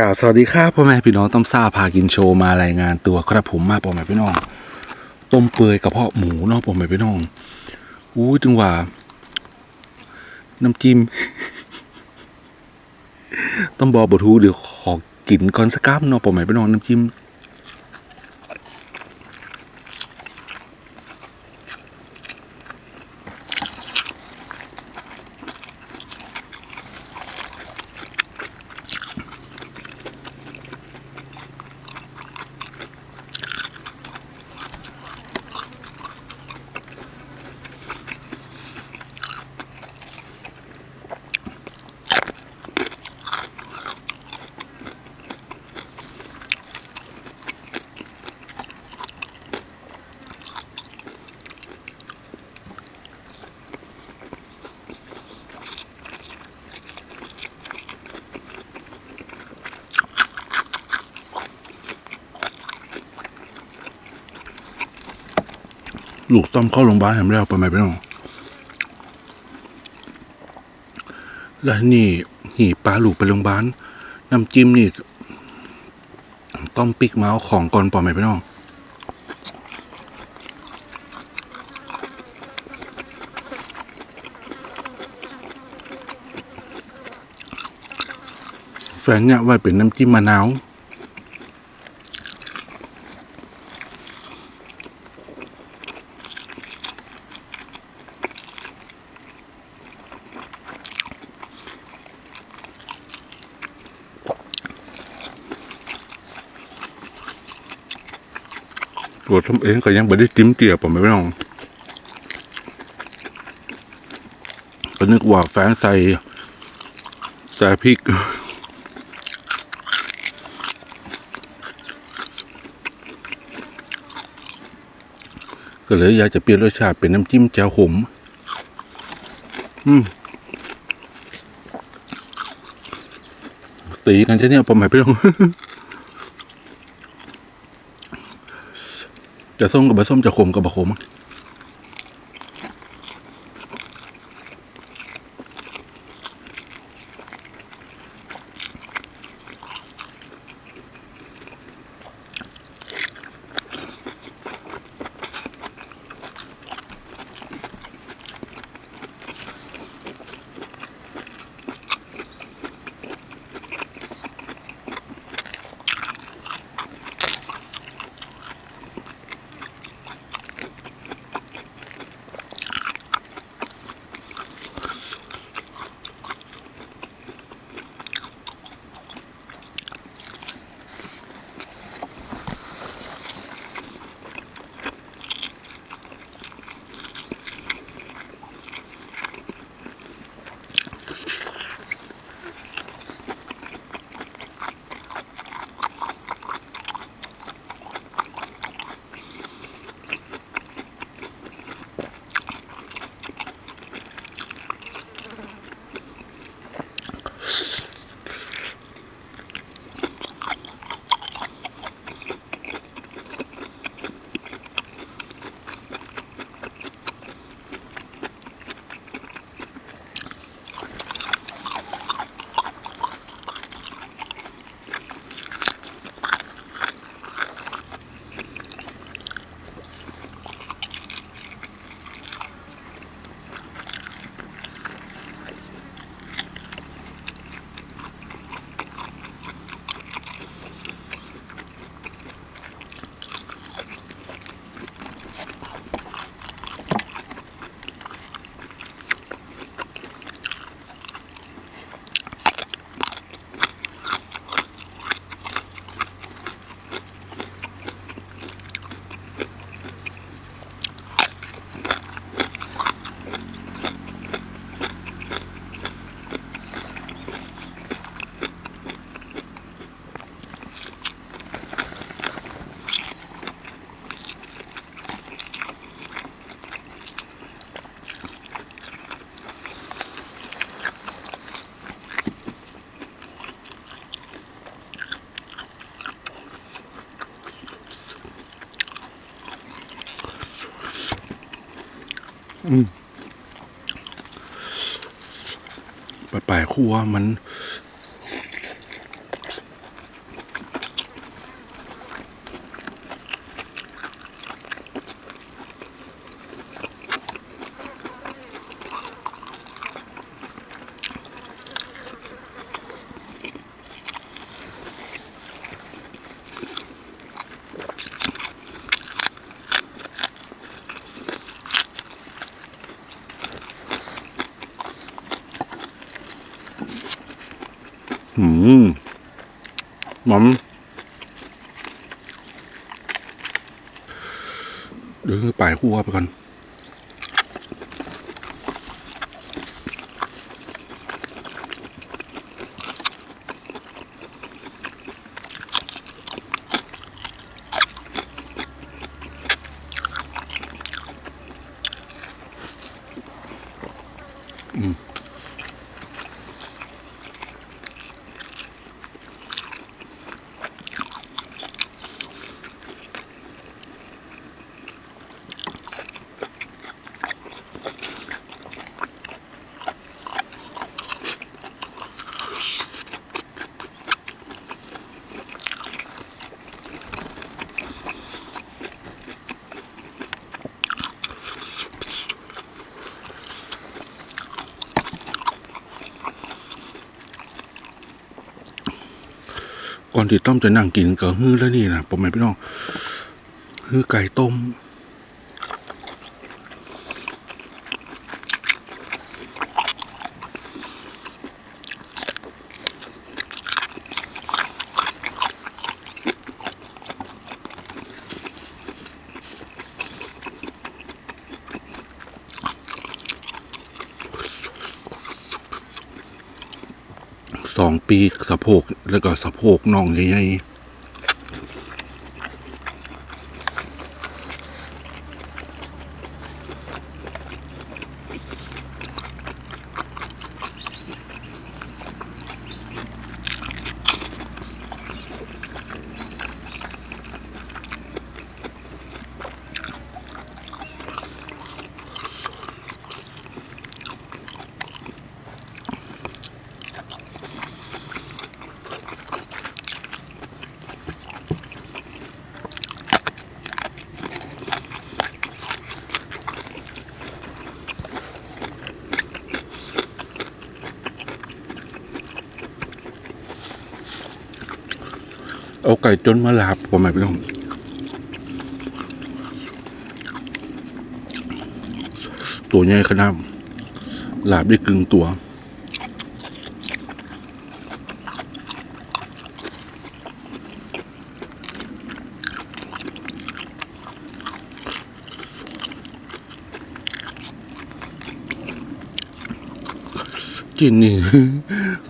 กล่าวสวัสดีครับพ่อแม่พี่น้องต้มซ่าพากินโชว์มารายงานตัวครับผมมาพ่อแม่พี่น้อง ต้มเปื่อยกระเพาะหมูเนาะพ่อแม่พี่น้องอู้จังหวะน้ำจิ้มต้องบอกบทูเดี๋ยวขอกินก่อนสักคำเนาะพ่อแม่พี่น้องน้ำจิ้ม ลูกต้มเข้าโรงพยาบาลแหมแล้วพ่อแม่พี่น้องแล้วนี่หีปลาลูกไปโรงพยาบาลน้ำจิ้มนี่ต้มปิกเมาเอาของก่อนพ่อแม่พี่น้องแฟนเนี่ยไว้เป็นน้ำจิ้มมะนาว ตัวทำเองก็ยังไม่ได้จิ้มเจียบผมไม่ต้องก็นึกว่าแฟนใส่ใส่พริกก็เลยอยากจะเปลี่ยนรสชาติเป็นน้ำจิ้มแจ่วขม อืม ตีกันจะเนี่ยผมไม่ไปลง จะส้มกับบะส้มจะขมกับบะขม ปลายคั่วมัน หืมหมอมเดี๋ยวไปคั่วไปก่อน อนที่ต้อมจะนั่งกินก็ฮื้อแล้วนี่นะผมไม่พี่น้องฮื้อไก่ต้ม ปีสะโพกแล้วก็สะโพกน่องใหญ่ๆ ก่จนมาลาบผมไม่พี่น้องตัวใหญ่ขนาดลาบได้กึ่งตัวจินนี่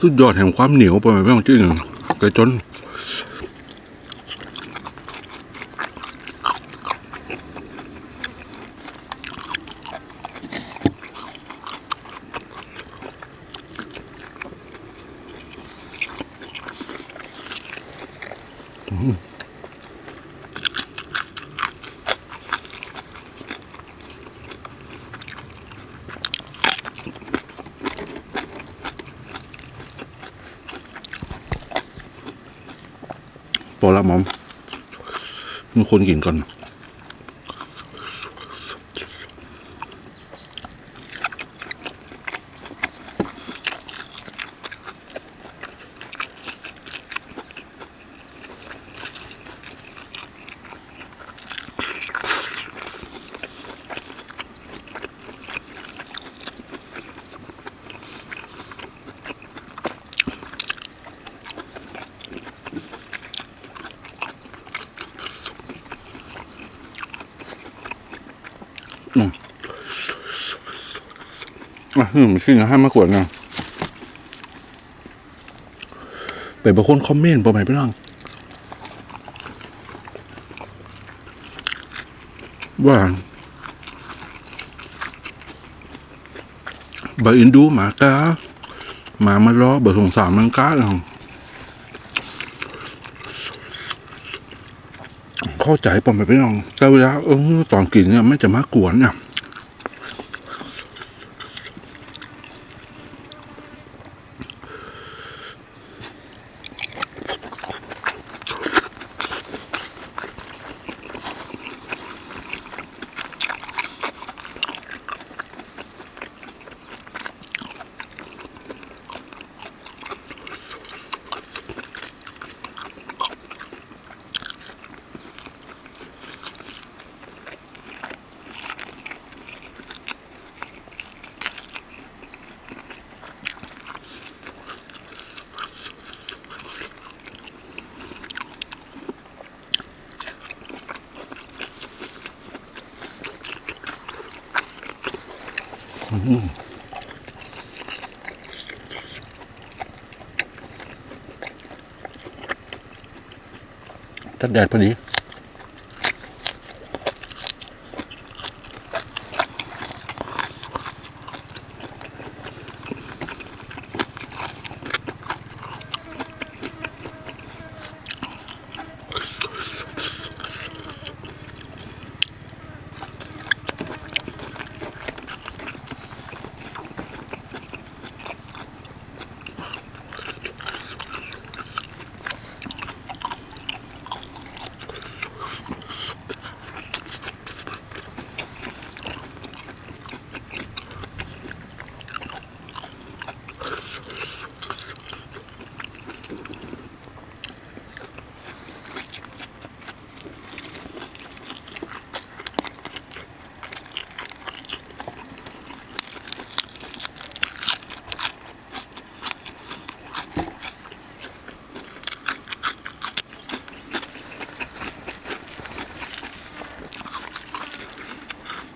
สุดยอดแห่งความเหนียวไปไหมพี่น้องจินไก่จน พอแล้วมอมมีคนกินก่อน อะอืมชิ้นละห้ามากกว่านะไปบางคนคอมเมนต์ประมาณพี่น้องว่าบาอินดูหมากาหมามาล้อบาสงสารมันกาหรอ เข้าใจผมไปพี่น้องแต่เวลาเออตอนกินเนี่ยไม่จะมากวนเนี่ย ตัดแดดพอดี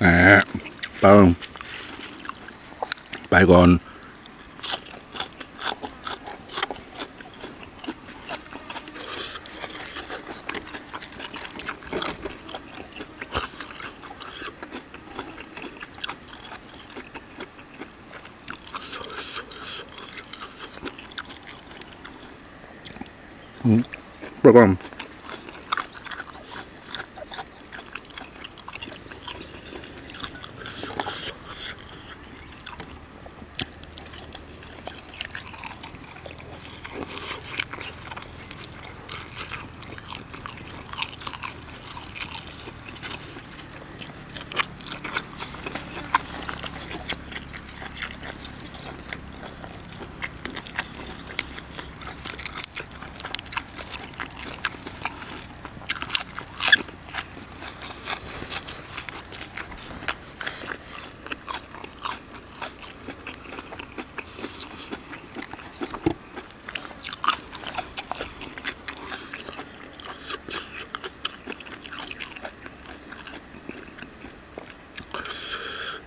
แหม ไปไปก่อน อืมไปก่อน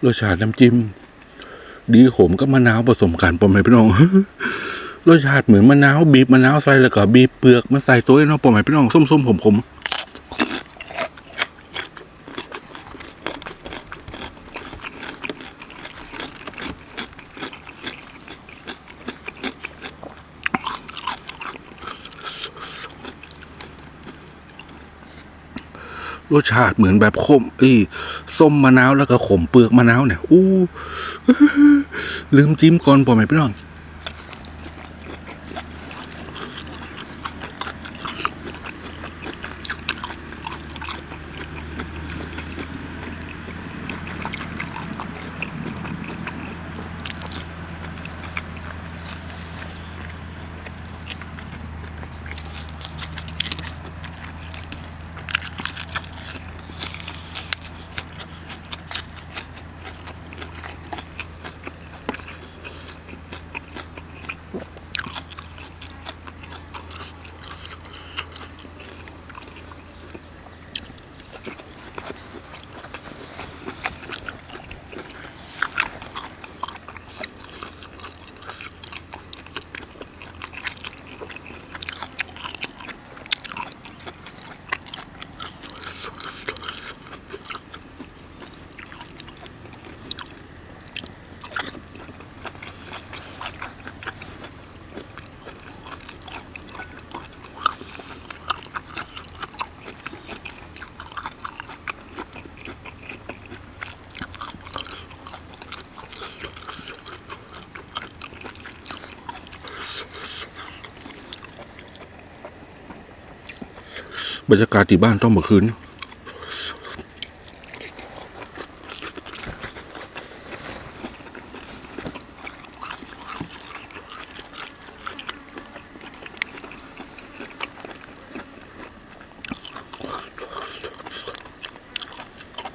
รสชาติน้ำจิ้ม ดีขมกับมะนาวผสมกันปอมไหมพี่น้องรสชาติเหมือนมะนาวบีบมะนาวใส่แล้วก็บีบเปลือกมาใส่ตัวเนาะปอมไหมพี่น้องส้มๆขมๆ รสชาติเหมือนแบบขมอีส้มมะนาวแล้วก็ขมเปลือกมะนาวเนี่ยอู้ลืมจิ้มก่อนปอมไหมพี่น้อง บรรยากาศที่บ้านต้องเมื่อคืน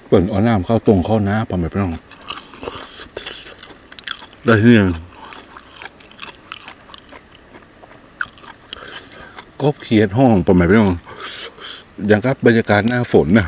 เปิดเอาน้ำเข้าตรงเข้าน้าปอมไปพี่น้องได้ที่ยังกบเขียดห้องปอมไปพี่น้อง อย่างกับบรรยากาศหน้าฝนนะ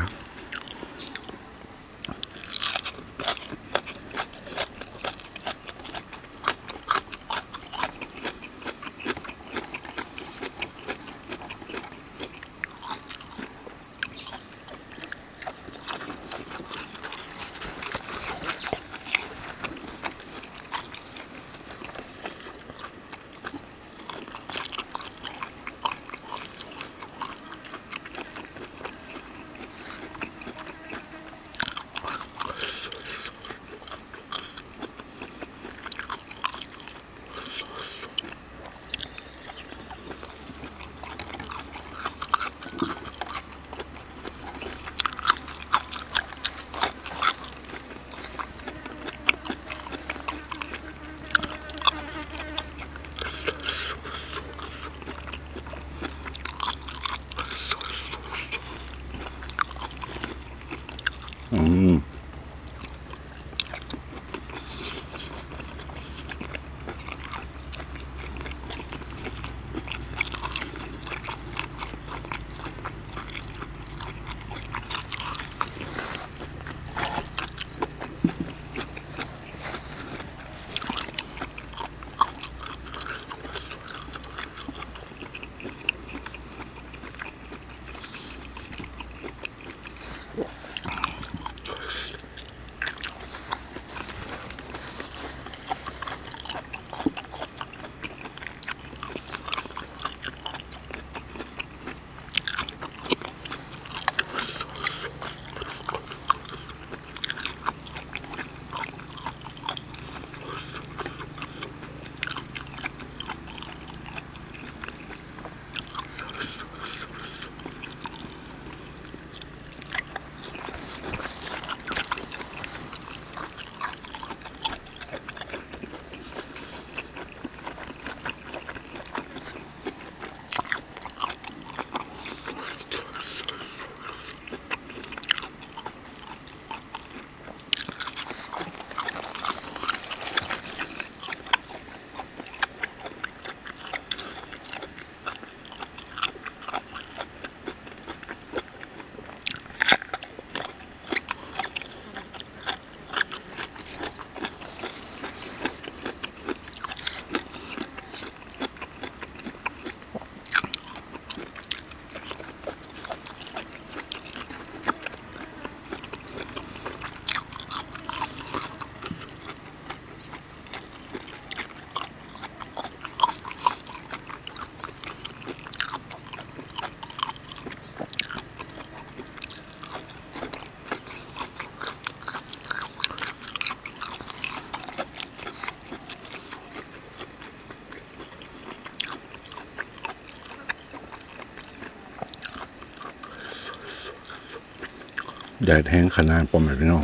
แดดแห้งขนาดปอมแบบพี่น้อง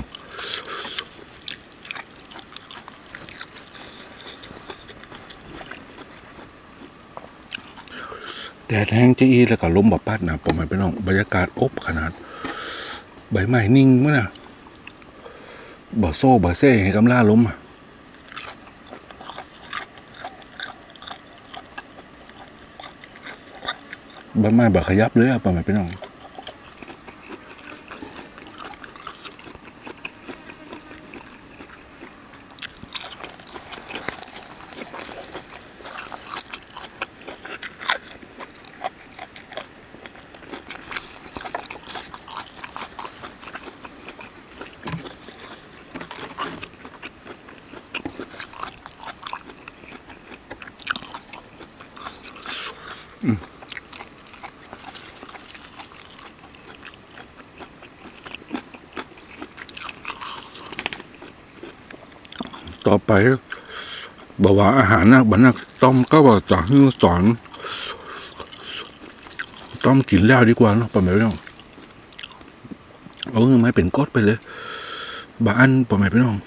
แดดแห้งจะอีแล้วก็ลมบ่พัดนะผมไม่ไปน้องบรรยากาศอบขนาด ใบไม้นิ่งมั้ยนะบ่โซ่บ่เซ่ให้กำล่าล้มอะใบไม้บ่ขยับเลยอะผมไม่ไปน้อง ต่อไปบอกว่าอาหารนะบันนักต้อมก็บอกต่อให้สอน ต้อมกินแล้วดีกว่าเนาะประมาณนี้เอาเงินมาเป็นก๊อดไปเลยบาอันประมาณพี่น้อง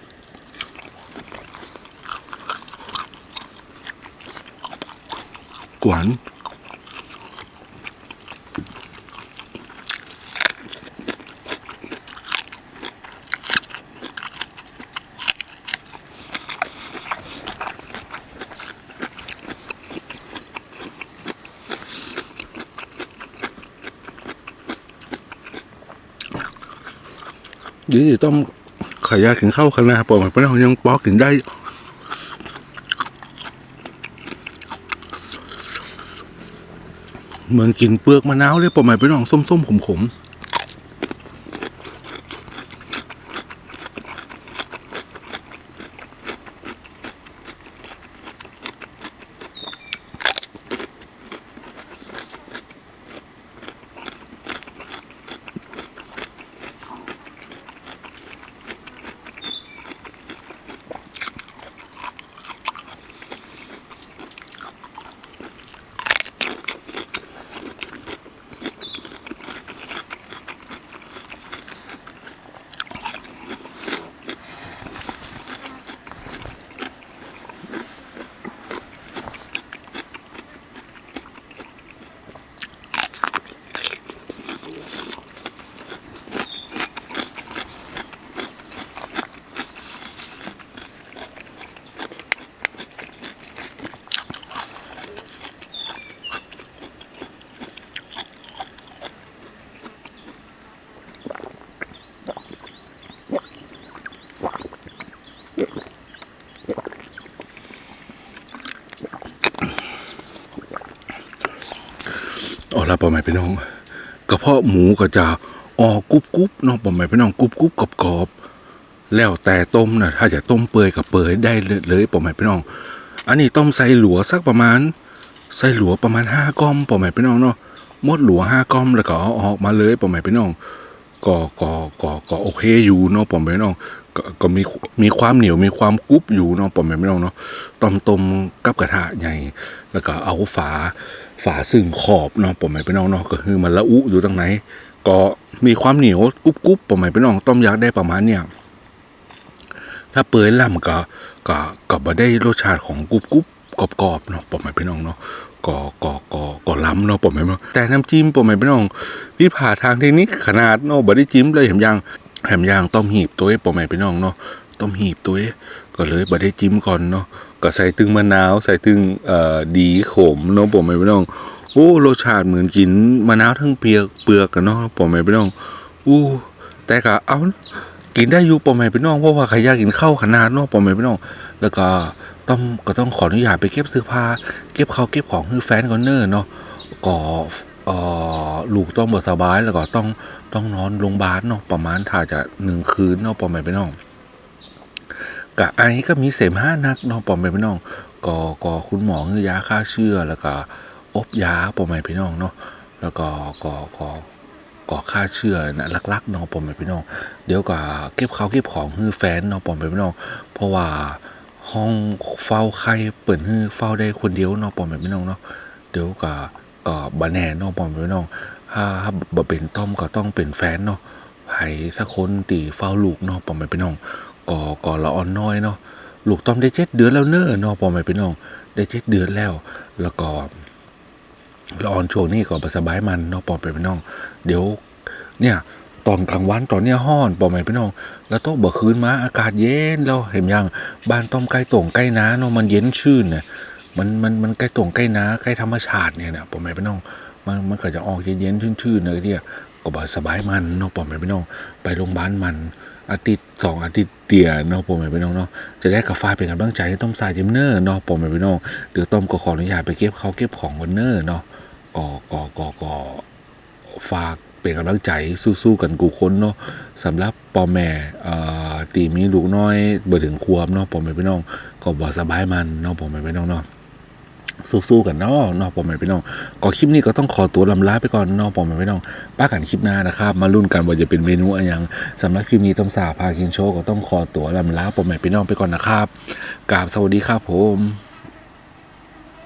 กวน ดี๋ยวต้องขายากินข้าวขนาดปอมไปน้องยังปอกกินได้เหมือนกินเปลือกมะนาวเลยปอมไปน้องส้มๆขมๆ แล้วปอแม่พี่น้องกระเพาะหมูก็จะออกกรุบกรุบเนาะปอแม่พี่น้องกรุบกรุบกรอบกรอบแล้วแต่ต้มนะถ้าจะต้มเปื่อยกับเปื่อยได้เลยปอแม่พี่น้อง อันนี้ต้มใส่หลัวสักประมาณใส่หลัวประมาณห้าก้อมปอแม่พี่น้องเนาะมดหลัวห้าก้อมแล้วก็เอาออกมาเลยปอแม่พี่น้องก็ก็ก็ก็โอเคอยู่เนาะปอมแม่พี่น้องก็ก็มีมีความเหนียวมีความกรุบอยู่เนาะปอมแม่พี่น้องเนาะต้มต้มกับกระทะใหญ่ แล้วก็เอาฝาฝาซึ่งขอบเนาะปอมแม่พี่น้องเนาะก็คือมันละอุอยู่ตรงไหน ก็มีความเหนียวกรุบกรุบปอมแม่พี่น้องต้มยักษ์ได้ประมาณเนี่ยถ้าเปื่อยล่ำก็ก็ก็บ่ได้รสชาติของกรุบกรุบกรอบกรอบๆเนาะปอมแม่พี่น้องเนาะก็ก็ก็ก็ล้ำเนาะปอมแม่พี่น้องแต่น้ำจิ้มปอมแม่พี่น้องพี่ผ่าทางเทคนิคขนาดเนาะบ่ได้จิ้มเลยแหมยางแหมยางต้มหีบตัวเอ้ปม่พี่น้องเนาะต้มหีบตัวเอก็เลยบ่ได้จิ้มก่อนเนาะ ก็ใส่ตึงมะนาว ใส่ตึงเอ่อดีขมเนาะปอแม่พี่น้อง โอ้รสชาติเหมือนกินมะนาวทั้งเปียกเปลือกกันเนาะปอแม่พี่น้องอู้แต่ก็เอากินได้อยู่ปอแม่พี่น้องเพราะว่าใครอยากกินข้าวขนาดเนาะปอแม่พี่น้อง แล้วก็ต้องก็ต้องขออนุญาตไปเก็บเสื้อผ้าเก็บข้าวเก็บของให้แฟนก่อนเนอร์เนาะก็เอ่อลูกต้องบ่สบายแล้วก็ต้องต้องนอนโรงพยาบาลเนาะประมาณถ้าจะหนึ่งคืนเนาะปอแม่พี่น้อง กะไอก็มีเสมหะหนักเนาะปอแม่พี่น้องก็ก็คุณหมอคือยาฆ่าเชื้อแล้วก็อบยาปอแม่พี่น้องเนาะแล้วก็ก็ก็ก็ฆ่าเชื้อนะลักๆเนาะปอแม่พี่น้อง เดี๋ยวก็เก็บเขาเก็บของฮื้อแฟนเนาะปอมไปพี่น้อง เพราะว่าห้องเฝ้าไข้เปิดฮื้อเฝ้าได้คนเดียวเนาะปอมไปพี่น้องเนาะเดี๋ยวก็ก็บ่แน่เนาะปอมไปพี่น้องถ้าถ้าบ่เป็นต้อมก็ต้องเป็นแฟนเนาะไผสักคนตีเฝ้าลูกเนาะปอมไปพี่น้อง ก็ก็ละอ่อนน้อยเนาะลูกต้อมได้เจ็ดเดือนแล้วเนอะเนาะปอมไปพี่น้องได้เจ็ดเดือนแล้ว แล้วก็ละอ่อนช่วงนี้ก็บ่สบายมันเนาะปอมไปพี่น้อง เดี๋ยวเนี่ยตอนกลางวันตอนเนี้ยห้อนปอไหมพี่น้อง แล้วต้องบ่คืนมาอากาศเย็นแล้วเห็นยังบ้านต้มใกล้ตรงใกล้น้าเนาะมันเย็นชื่นเนี่ยมันมันมันใกล้ตรงใกล้น้าใกล้ธรรมชาติเนี่ยนะปอไหมพี่น้องมันมันก็จะออกเย็นๆชื่นๆเลยเนี่ยก็บ่สบายมันเนาะปอไหมพี่น้อง ไปโรงพยาบาลมัน อาทิตย์สองอาทิตย์เตียเนาะปอไหมพี่น้องเนาะจะได้กาแฟเป็นกำลังใจให้ต้มสายจิมเนอร์เนาะปอไหมพี่น้องเดี๋ยวต้มก็ขออนุญาตไปเก็บเขาเก็บของกันเนอร์เนาะก็ก็ก็ก็ฝากเป็นกำลังใจสู้ๆกันกูคนเนาะสำหรับปอแม่เอ่อตีมีลูกน้อยเบื่อถึงควบเนาะปอแม่พี่น้องก็บ่สบายมันเนาะปอแม่พี่น้องเนาะ สู้ๆกันเนาะนอกปอแม่พี่น้องก็คลิปนี้ก็ต้องขอตัวลำลาไปก่อนนอกปอแม่พี่น้องป้ากันคลิปหน้านะครับ มาลุ้นกันว่าจะเป็นเมนูอะไรยังสำหรับคลิปนี้ต้มสาพากินโชก็ต้องขอตัวลำลาปอแม่พี่น้องไปก่อนนะครับกราบสวัสดีครับผม